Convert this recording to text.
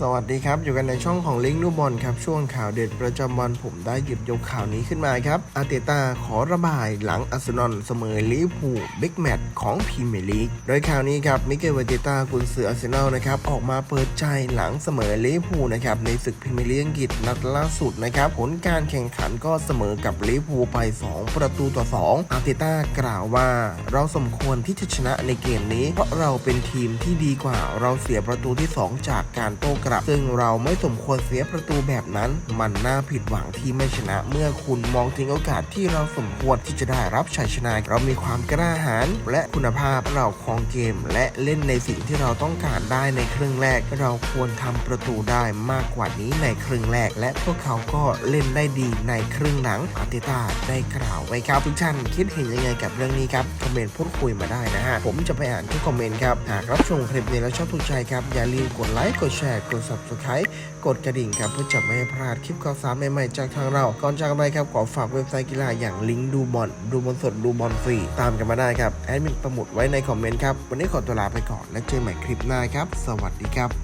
สวัสดีครับ อยู่กันในช่องของลิงก์ดูบอลครับ ช่วงข่าวเด็ดประจำวันผมได้หยิบยกข่าวนี้ขึ้นมาครับ อาเตต้าขอระบายหลังอาร์เซนอลเสมอลิเวอร์พูลบิ๊กแมตช์ของพรีเมียร์ลีก โดยข่าวนี้ครับ มิเกลเวเตต้ากุนซืออาร์เซนอลนะครับ ออกมาเปิดใจหลังเสมอลิเวอร์พูลนะครับ ในศึกพรีเมียร์ลีกอังกฤษนัดล่าสุดนะครับ ผลการแข่งขันก็เสมอกับลิเวอร์พูลไป 2 ประตูต่อ 2 อาเตต้ากล่าวว่า เราสมควรที่จะชนะในเกมนี้ เพราะเราเป็นทีมที่ดีกว่า เราเสียประตูที่ 2 จากการโต้กลับ ซึ่งเราไม่สมควรเสียประตูแบบนั้น มันน่าผิดหวังที่ไม่ชนะ เมื่อคุณมองถึงโอกาสที่เราสมควรที่จะได้รับชัยชนะเรามีความกล้าหาญและคุณภาพเราครองเกม และเล่นในสิ่งที่เราต้องการได้ในครึ่งแรก เราควรทำประตูได้มากกว่านี้ในครึ่งแรก และพวกเขาก็เล่นได้ดีในครึ่งหลังอาร์เตต้าได้กล่าวไว้ครับทุกท่านคิดเห็นยังไงกับเรื่องนี้ครับคอมเมนต์พูดคุยมาได้นะฮะผมจะไปอ่านทุกคอมเมนต์ครับหากรับชมคลิปนี้แล้วชอบถูกใจครับอย่าลืมกดไลค์กดแชร์กด subscribe กดกระดิ่งครับเพื่อจะไม่ให้พลาดคลิปข่าวสารใหม่ๆจากทางเรา ก่อนจากไปครับขอฝากเว็บไซต์กีฬาอย่างลิงก์ดูบอลดูบอลสดดูบอลฟรีตามกันมาได้ครับแอดมินประมุดไว้ในคอมเมนต์ครับวันนี้ขอตัวลาไปก่อนและเจอใหม่คลิปหน้าครับ สวัสดีครับ